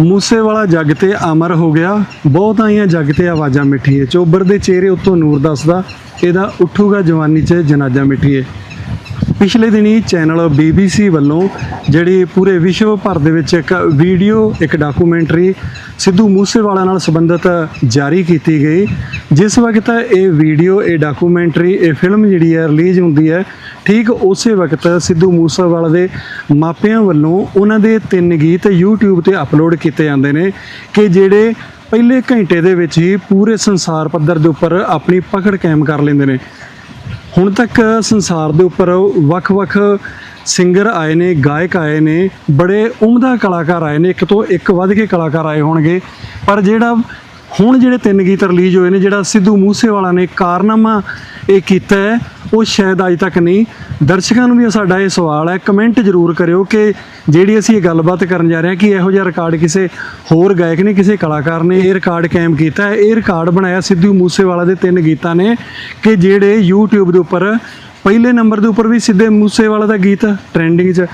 ਮੂਸੇ ਵਾਲਾ ਜੱਗ ਤੇ ਅਮਰ ਹੋ ਗਿਆ। ਬਹੁਤ ਆਈਆਂ ਜੱਗ ਤੇ ਆਵਾਜ਼ਾਂ ਮਿੱਠੀਏ ਚੋਬਰ ਦੇ ਚਿਹਰੇ ਉੱਤੋਂ ਨੂਰ ਦੱਸਦਾ, ਇਹਦਾ ਉੱਠੂਗਾ ਜਵਾਨੀ 'ਚ ਜਨਾਜ਼ਾ ਮਿੱਠੀਏ ਪਿਛਲੇ ਦਿਨੀ ਚੈਨਲ BBC ਵੱਲੋਂ ਜਿਹੜੀ ਪੂਰੇ ਵਿਸ਼ਵ ਭਰ ਦੇ ਵਿੱਚ ਇੱਕ ਵੀਡੀਓ, ਇੱਕ ਡਾਕੂਮੈਂਟਰੀ ਸਿੱਧੂ ਮੂਸੇਵਾਲਾ ਨਾਲ ਸੰਬੰਧਿਤ ਜਾਰੀ ਕੀਤੀ ਗਈ। ਜਿਸ ਵਕਤ ਇਹ ਵੀਡੀਓ, ਇਹ ਡਾਕੂਮੈਂਟਰੀ, ਇਹ ਫਿਲਮ ਜਿਹੜੀ ਹੈ, ਰਿਲੀਜ਼ ਹੁੰਦੀ ਹੈ ਠੀਕ ਉਸੇ ਵਕਤ ਸਿੱਧੂ ਮੂਸੇਵਾਲਾ ਦੇ ਮਾਪਿਆਂ ਵੱਲੋਂ ਉਹਨਾਂ ਦੇ ਤਿੰਨ ਗੀਤ YouTube ਤੇ ਅਪਲੋਡ ਕੀਤੇ ਜਾਂਦੇ ਨੇ ਕਿ ਜਿਹੜੇ ਪਹਿਲੇ ਘੰਟੇ ਦੇ ਵਿੱਚ ਹੀ ਪੂਰੇ ਸੰਸਾਰ ਪੱਧਰ ਦੇ ਉੱਪਰ ਆਪਣੀ ਪਕੜ ਕਾਇਮ ਕਰ ਲੈਂਦੇ ਨੇ। ਹੁਣ ਤੱਕ ਸੰਸਾਰ ਦੇ ਉੱਪਰ ਵੱਖ-ਵੱਖ ਸਿੰਗਰ ਆਏ ਨੇ, ਗਾਇਕ ਆਏ ਨੇ, ਬੜੇ ਉਮਦਾ ਕਲਾਕਾਰ ਆਏ ਨੇ, ਇੱਕ ਤੋਂ ਇੱਕ ਵੱਧ ਕੇ ਕਲਾਕਾਰ ਆਏ ਹੋਣਗੇ। ਪਰ ਜਿਹੜਾ ਹੁਣ ਜਿਹੜੇ ਤਿੰਨ ਗੀਤ ਰਿਲੀਜ਼ ਹੋਏ ਨੇ, ਜਿਹੜਾ ਸਿੱਧੂ ਮੂਸੇਵਾਲਾ ਨੇ ਕਾਰਨਾਮਾ ਇਹ ਕੀਤਾ ਹੈ, ਉਹ ਸ਼ਾਇਦ ਅਜੇ ਤੱਕ ਨਹੀਂ। ਦਰਸ਼ਕਾਂ ਨੂੰ ਵੀ ਸਾਡਾ ਇਹ ਸਵਾਲ ਹੈ, ਕਮੈਂਟ ਜ਼ਰੂਰ ਕਰਿਓ ਕਿ ਜਿਹੜੀ ਅਸੀਂ ਇਹ ਗੱਲਬਾਤ ਕਰਨ ਜਾ ਰਹੇ ਹਾਂ, ਕਿ ਇਹੋ ਜਿਹਾ ਰਿਕਾਰਡ ਕਿਸੇ ਹੋਰ ਗਾਇਕ ਨੇ, ਕਿਸੇ ਕਲਾਕਾਰ ਨੇ ਇਹ ਰਿਕਾਰਡ ਕਾਇਮ ਕੀਤਾ ਹੈ। ਇਹ ਰਿਕਾਰਡ ਬਣਾਇਆ ਸਿੱਧੂ ਮੂਸੇਵਾਲਾ ਦੇ ਤਿੰਨ ਗੀਤਾਂ ਨੇ, ਕਿ ਜਿਹੜੇ YouTube ਦੇ ਉੱਪਰ ਪਹਿਲੇ ਨੰਬਰ ਦੇ ਉੱਪਰ ਵੀ ਸਿੱਧੇ ਮੂਸੇਵਾਲਾ ਦਾ ਗੀਤ ਟ੍ਰੈਂਡਿੰਗ 'ਚ,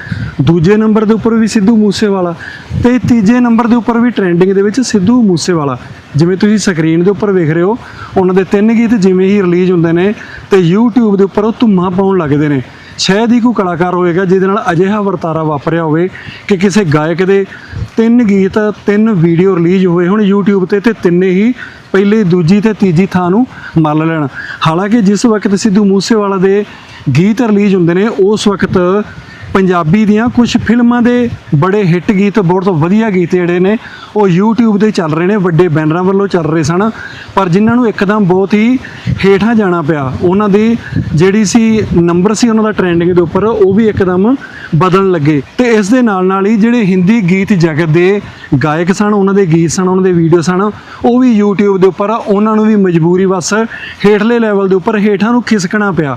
ਦੂਜੇ ਨੰਬਰ ਦੇ ਉੱਪਰ ਵੀ ਸਿੱਧੂ ਮੂਸੇਵਾਲਾ ਤੇ ਤੀਜੇ ਨੰਬਰ ਦੇ ਉੱਪਰ ਵੀ ਟ੍ਰੈਂਡਿੰਗ ਦੇ ਵਿੱਚ ਸਿੱਧੂ ਮੂਸੇਵਾਲਾ। ਜਿਵੇਂ ਤੁਸੀਂ ਸਕਰੀਨ ਦੇ ਉੱਪਰ ਵੇਖ ਰਹੇ ਹੋ, ਉਹਨਾਂ ਦੇ ਤਿੰਨ ਗੀਤ ਜਿਵੇਂ ਹੀ ਰਿਲੀਜ਼ ਹੁੰਦੇ ਨੇ ਤੇ YouTube ਦੇ ਉੱਪਰ ਉਹ ਧੁੰਮਾਂ ਪਾਉਣ ਲੱਗਦੇ ਨੇ। ਸ਼ਾਇਦ ਹੀ ਕੋਈ ਕਲਾਕਾਰ ਹੋਵੇਗਾ ਜਿਹਦੇ ਨਾਲ ਅਜਿਹਾ ਵਰਤਾਰਾ ਵਾਪਰਿਆ ਹੋਵੇ ਕਿ ਕਿਸੇ ਗਾਇਕ ਦੇ ਤਿੰਨ ਗੀਤ, ਤਿੰਨ ਵੀਡੀਓ ਰਿਲੀਜ਼ ਹੋਏ ਹੁਣ YouTube ਤੇ ਤੇ ਤਿੰਨੇ ਹੀ ਪਹਿਲੇ, ਦੂਜੀ ਤੇ ਤੀਜੀ ਥਾਂ ਨੂੰ ਮੱਲ ਲੈਣ। ਹਾਲਾਂਕਿ ਜਿਸ ਵਕਤ ਸਿੱਧੂ ਮੂਸੇਵਾਲਾ ਦੇ ਗੀਤ ਰਿਲੀਜ਼ ਹੁੰਦੇ ਨੇ, ਉਸ ਵਕਤ ਪੰਜਾਬੀ ਦੀਆਂ ਕੁਝ ਫਿਲਮਾਂ ਦੇ ਬੜੇ ਹਿੱਟ ਗੀਤ, ਬਹੁਤ ਵਧੀਆ ਗੀਤ ਜਿਹੜੇ ਨੇ, ਉਹ YouTube ਤੇ ਚੱਲ ਰਹੇ ਨੇ, ਵੱਡੇ ਬੈਨਰਾਂ ਵੱਲੋਂ ਚੱਲ ਰਹੇ ਸਨ। ਪਰ ਜਿਨ੍ਹਾਂ ਨੂੰ ਇੱਕਦਮ ਬਹੁਤ ਹੀ ਹੇਠਾਂ ਜਾਣਾ ਪਿਆ, ਉਹਨਾਂ ਦੀ ਜਿਹੜੀ ਸੀ ਨੰਬਰ ਸੀ, ਉਹਨਾਂ ਦਾ ਟ੍ਰੈਂਡਿੰਗ ਦੇ ਉੱਪਰ, ਉਹ ਵੀ ਇੱਕਦਮ ਬਦਲਣ ਲੱਗੇ। ਤੇ ਇਸ ਦੇ ਨਾਲ ਨਾਲ ਹੀ ਜਿਹੜੇ ਹਿੰਦੀ ਗੀਤ ਜਗਤ ਦੇ ਗਾਇਕ ਸਨ, ਉਹਨਾਂ ਦੇ ਗੀਤ ਸਨ, ਉਹਨਾਂ ਦੇ ਵੀਡੀਓ ਸਨ, ਉਹ ਵੀ YouTube ਦੇ ਉੱਪਰ ਉਹਨਾਂ ਨੂੰ ਵੀ ਮਜਬੂਰੀ ਵਸ ਹੇਠਲੇ ਲੈਵਲ ਦੇ ਉੱਪਰ ਹੇਠਾਂ ਨੂੰ ਖਿਸਕਣਾ ਪਿਆ।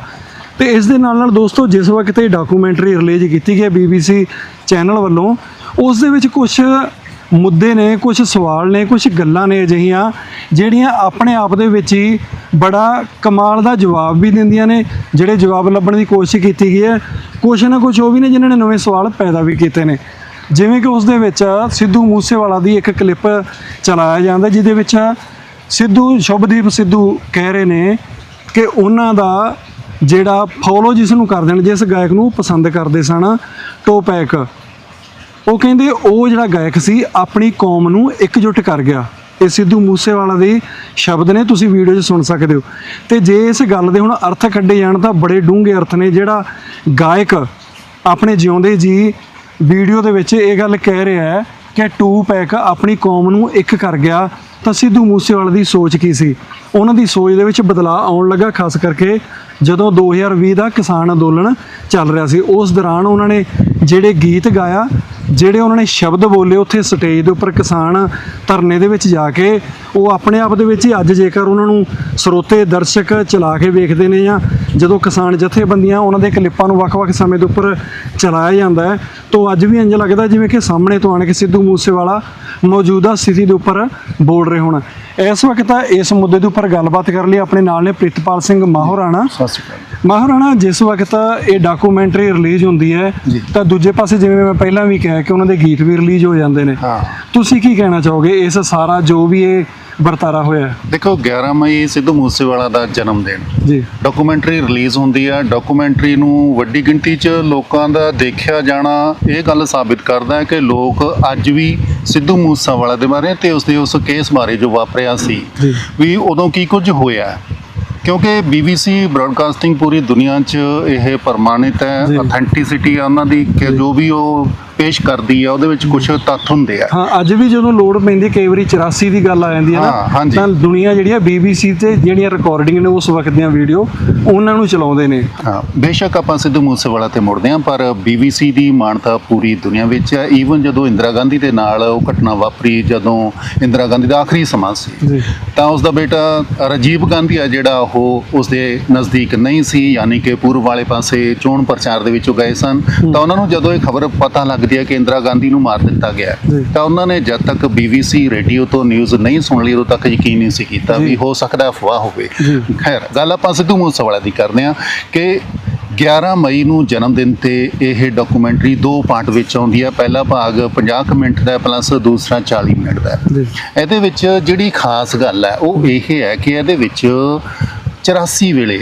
ਤੇ ਇਸ ਦੇ ਨਾਲ ਨਾਲ ਦੋਸਤੋ, ਜਿਸ ਵਕਤ ਇਹ ਡਾਕੂਮੈਂਟਰੀ ਰਿਲੀਜ਼ ਕੀਤੀ ਗਈ ਹੈ BBC ਚੈਨਲ ਵੱਲੋਂ, ਉਸ ਦੇ ਵਿੱਚ ਕੁਝ ਮੁੱਦੇ ਨੇ ਕੁਝ ਸਵਾਲ ਨੇ ਕੁਝ ਗੱਲਾਂ ਨੇ ਅਜਿਹੀਆਂ, ਜਿਹੜੀਆਂ ਆਪਣੇ ਆਪ ਦੇ ਵਿੱਚ ਹੀ ਬੜਾ ਕਮਾਲ ਦਾ ਜਵਾਬ ਵੀ ਦਿੰਦੀਆਂ ਨੇ, ਜਿਹੜੇ ਜਵਾਬ ਲੱਭਣ ਦੀ ਕੋਸ਼ਿਸ਼ ਕੀਤੀ ਗਈ ਹੈ। ਕੁਛ ਨਾ ਕੁਛ ਉਹ ਵੀ ਨੇ ਜਿਨ੍ਹਾਂ ਨੇ ਨਵੇਂ ਸਵਾਲ ਪੈਦਾ ਵੀ ਕੀਤੇ ਨੇ। ਜਿਵੇਂ ਕਿ ਉਸ ਦੇ ਵਿੱਚ ਸਿੱਧੂ ਮੂਸੇਵਾਲਾ ਦੀ ਇੱਕ ਕਲਿੱਪ ਚਲਾਇਆ ਜਾਂਦਾ, ਜਿਹਦੇ ਵਿੱਚ ਸਿੱਧੂ, ਸ਼ੁਭਦੀਪ ਸਿੱਧੂ ਕਹਿ ਰਹੇ ਨੇ ਕਿ ਉਹਨਾਂ ਦਾ ਜਿਹੜਾ ਫੋਲੋ ਜਿਸ ਨੂੰ ਕਰਦੇ ਨੇ, ਜਿਸ ਗਾਇਕ ਨੂੰ ਪਸੰਦ ਕਰਦੇ ਸਨ, ਟੋਪੈਕ। ਉਹ ਕਹਿੰਦੇ ਉਹ ਜਿਹੜਾ ਗਾਇਕ ਸੀ, ਆਪਣੀ ਕੌਮ ਨੂੰ ਇਕਜੁੱਟ ਕਰ ਗਿਆ। ਇਹ ਸਿੱਧੂ ਮੂਸੇਵਾਲਾ ਦੇ ਸ਼ਬਦ ਨੇ, ਤੁਸੀਂ ਵੀਡੀਓ 'ਚ ਸੁਣ ਸਕਦੇ ਹੋ। ਤੇ ਜੇ ਇਸ ਗੱਲ ਦੇ ਹੁਣ ਅਰਥ ਕੱਢੇ ਜਾਣ, ਤਾਂ ਬੜੇ ਡੂੰਘੇ ਅਰਥ ਨੇ ਜਿਹੜਾ ਗਾਇਕ ਆਪਣੇ ਜਿਉਂਦੇ ਜੀ ਵੀਡੀਓ ਦੇ ਵਿੱਚ ਇਹ ਗੱਲ ਕਹਿ ਰਿਹਾ ਹੈ ਕਿ ਟੂ ਪੈਕ ਆਪਣੀ ਕੌਮ ਨੂੰ ਇੱਕ ਕਰ ਗਿਆ। ਤਾਂ ਸਿੱਧੂ ਮੂਸੇਵਾਲੇ ਦੀ ਸੋਚ ਕੀ ਸੀ? ਉਹਨਾਂ ਦੀ ਸੋਚ ਦੇ ਵਿੱਚ ਬਦਲਾਅ ਆਉਣ ਲੱਗਾ, ਖਾਸ ਕਰਕੇ ਜਦੋਂ 2020 ਦਾ ਕਿਸਾਨ ਅੰਦੋਲਨ ਚੱਲ ਰਿਹਾ ਸੀ। ਉਸ ਦੌਰਾਨ ਉਹਨਾਂ ਨੇ ਜਿਹੜੇ ਗੀਤ ਗਾਇਆ, ਜਿਹੜੇ ਉਹਨਾਂ ਨੇ ਸ਼ਬਦ ਬੋਲੇ, ਉੱਥੇ ਸਟੇਜ ਦੇ ਉੱਪਰ ਕਿਸਾਨ ਧਰਨੇ ਦੇ ਵਿੱਚ ਜਾ ਕੇ ਉਹ ਆਪਣੇ ਆਪ ਦੇ ਵਿੱਚ ਹੀ ਅੱਜ ਜੇਕਰ ਉਹਨਾਂ ਨੂੰ ਸਰੋਤੇ, ਦਰਸ਼ਕ ਚਲਾ ਕੇ ਵੇਖਦੇ ਨੇ ਜਾਂ ਜਦੋਂ ਕਿਸਾਨ ਜਥੇਬੰਦੀਆਂ ਉਹਨਾਂ ਦੇ ਕਲਿੱਪਾਂ ਨੂੰ ਵੱਖ-ਵੱਖ ਸਮੇਂ ਦੇ ਉੱਪਰ ਚਲਾਇਆ ਜਾਂਦਾ ਹੈ, ਤਾਂ ਅੱਜ ਵੀ ਇੰਜ ਲੱਗਦਾ ਜਿਵੇਂ ਕਿ ਸਾਹਮਣੇ ਤੋਂ ਆਣ ਕੇ ਸਿੱਧੂ ਮੂਸੇਵਾਲਾ ਮੌਜੂਦਾ ਸਥਿਤੀ ਦੇ ਉੱਪਰ ਬੋਲ ਰਹੇ ਹੋਣ। ਇਸ ਵਕਤ ਇਸ ਮੁੱਦੇ ਦੇ ਉੱਪਰ ਗੱਲਬਾਤ ਕਰਨ ਲਈ ਆਪਣੇ ਨਾਲ ਨੇ ਪ੍ਰਿਤਪਾਲ ਸਿੰਘ ਮਾਹੌਰਾਣਾ। ਸਤਿ ਸ਼੍ਰੀ ਅਕਾਲ ਮਾਹੌਰਾਣਾ ਜਿਸ ਵਕਤ ਇਹ ਡਾਕੂਮੈਂਟਰੀ ਰਿਲੀਜ਼ ਹੁੰਦੀ ਹੈ। ਤਾਂ ਦੂਜੇ ਪਾਸੇ ਜਿਵੇਂ ਮੈਂ ਪਹਿਲਾਂ ਵੀ ਕਿਹਾ ਕਿ ਉਹਨਾਂ ਦੇ ਗੀਤ ਵੀ ਰਿਲੀਜ਼ ਹੋ ਜਾਂਦੇ ਨੇ। ਤੁਸੀਂ ਕੀ ਕਹਿਣਾ ਚਾਹੋਗੇ? ਇਸ ਸਾਰਾ ਜੋ ਵੀ ਇਹ ਵਰਤਾਰਾ ਹੋਇਆ? ਦੇਖੋ 11 ਮਈ ਸਿੱਧੂ ਮੂਸੇਵਾਲਾ ਦਾ ਜਨਮ ਦਿਨ। ਜੀ। ਡਾਕੂਮੈਂਟਰੀ ਰਿਲੀਜ਼ ਹੁੰਦੀ ਹੈ ਡਾਕੂਮੈਂਟਰੀ ਨੂੰ ਵੱਡੀ ਗਿਣਤੀ 'ਚ ਲੋਕਾਂ ਦਾ ਦੇਖਿਆ ਜਾਣਾ ਇਹ ਗੱਲ ਸਾਬਿਤ ਕਰਦਾ ਹੈ ਕਿ ਲੋਕ ਅੱਜ ਵੀ ਸਿੱਧੂ ਮੂਸੇਵਾਲਾ ਦੇ ਬਾਰੇ ਤੇ ਉਸਦੇ ਉਸ ਕੇਸ ਬਾਰੇ ਜੋ ਵਾਪਰਿਆ ਸੀ ਵੀ ਉਦੋਂ ਕੀ ਕੁਝ ਹੋਇਆ ਕਿਉਂਕਿ BBC ਬ੍ਰਾਡਕਾਸਟਿੰਗ ਪੂਰੀ ਦੁਨੀਆ 'ਚ ਇਹ ਪ੍ਰਮਾਣਿਤ ਹੈ। ਅਥੈਂਟਿਸਿਟੀ ਆ ਉਹਨਾਂ ਦੀ ਕਿ ਜੋ ਵੀ ਉਹ ਪੇਸ਼ ਕਰਦੀ ਆ ਉਹਦੇ ਵਿੱਚ ਕੁਝ ਤੱਥ ਹੁੰਦੇ ਆ। ਹਾਂ ਅੱਜ ਵੀ ਜਦੋਂ ਲੋੜ ਪੈਂਦੀ ਕਈ ਵਾਰੀ 84 ਦੀ ਗੱਲ ਆ ਜਾਂਦੀ ਹੈ ਨਾ। ਤਾਂ ਦੁਨੀਆ ਜਿਹੜੀ BBC ਤੇ ਜਿਹੜੀਆਂ ਰਿਕਾਰਡਿੰਗ ਨੇ ਉਸ ਵਕਤ ਦੀਆਂ ਵੀਡੀਓ ਉਹਨਾਂ ਨੂੰ ਚਲਾਉਂਦੇ ਨੇ। ਹਾਂ ਬੇਸ਼ੱਕ ਆਪਾਂ ਸਿੱਧੂ ਮੂਸੇਵਾਲਾ ਤੇ ਮੁੜਦੇ ਹਾਂ ਪਰ BBC ਦੀ ਮਾਨਤਾ ਪੂਰੀ ਦੁਨੀਆ ਵਿੱਚ ਹੈ। ਈਵਨ ਜਦੋਂ ਇੰਦਰਾ ਗਾਂਧੀ ਦੇ ਨਾਲ ਉਹ ਘਟਨਾ ਵਾਪਰੀ ਜਦੋਂ ਇੰਦਰਾ ਗਾਂਧੀ ਦਾ ਆਖਰੀ ਸਮਾਂ ਸੀ ਤਾਂ ਉਸ ਦਾ ਬੇਟਾ ਰਾਜੀਵ ਗਾਂਧੀ ਆ ਜਿਹੜਾ ਉਹ ਉਸ ਦੇ ਨਜ਼ਦੀਕ ਨਹੀਂ ਸੀ ਯਾਨੀ ਕਿ ਪੂਰਬ ਵਾਲੇ ਪਾਸੇ ਚੋਣ ਪ੍ਰਚਾਰ ਦੇ ਵਿੱਚੋਂ ਗਏ ਸਨ। ਤਾਂ ਉਹਨਾਂ ਨੂੰ ਜਦੋਂ ਇਹ ਖਬਰ ਪਤਾ ਲੱਗਦੀ ਹੈ ਕਿ ਇੰਦਰਾ ਗਾਂਧੀ ਨੂੰ ਮਾਰ ਦਿੱਤਾ ਗਿਆ। ਤਾਂ ਉਹਨਾਂ ਨੇ ਜਦ ਤੱਕ BBC ਰੇਡੀਓ ਤੋਂ ਨਿਊਜ਼ ਨਹੀਂ ਸੁਣ ਲਈ ਉਦੋਂ ਤੱਕ ਯਕੀਨ ਨਹੀਂ ਸੀ ਕੀਤਾ। ਵੀ ਹੋ ਸਕਦਾ ਅਫਵਾਹ ਹੋਵੇ। ਖੈਰ ਗੱਲ ਆਪਾਂ ਸਿੱਧੂ ਮੂਸੇਵਾਲਾ ਦੀ ਕਰਦੇ ਹਾਂ ਕਿ 11 ਮਈ ਨੂੰ ਜਨਮ ਦਿਨ ਤੇ ਇਹ ਡਾਕੂਮੈਂਟਰੀ ਦੋ ਪਾਰਟ ਵਿੱਚ ਆਉਂਦੀ ਹੈ ਪਹਿਲਾ ਭਾਗ 50 ਕੁ ਮਿੰਟ ਦਾ ਪਲੱਸ ਦੂਸਰਾ 40 ਮਿੰਟ ਦਾ ਇਹਦੇ ਵਿੱਚ ਜਿਹੜੀ ਖਾਸ ਗੱਲ ਹੈ ਉਹ ਇਹ ਹੈ ਕਿ ਇਹਦੇ ਵਿੱਚ 84 ਵੇਲੇ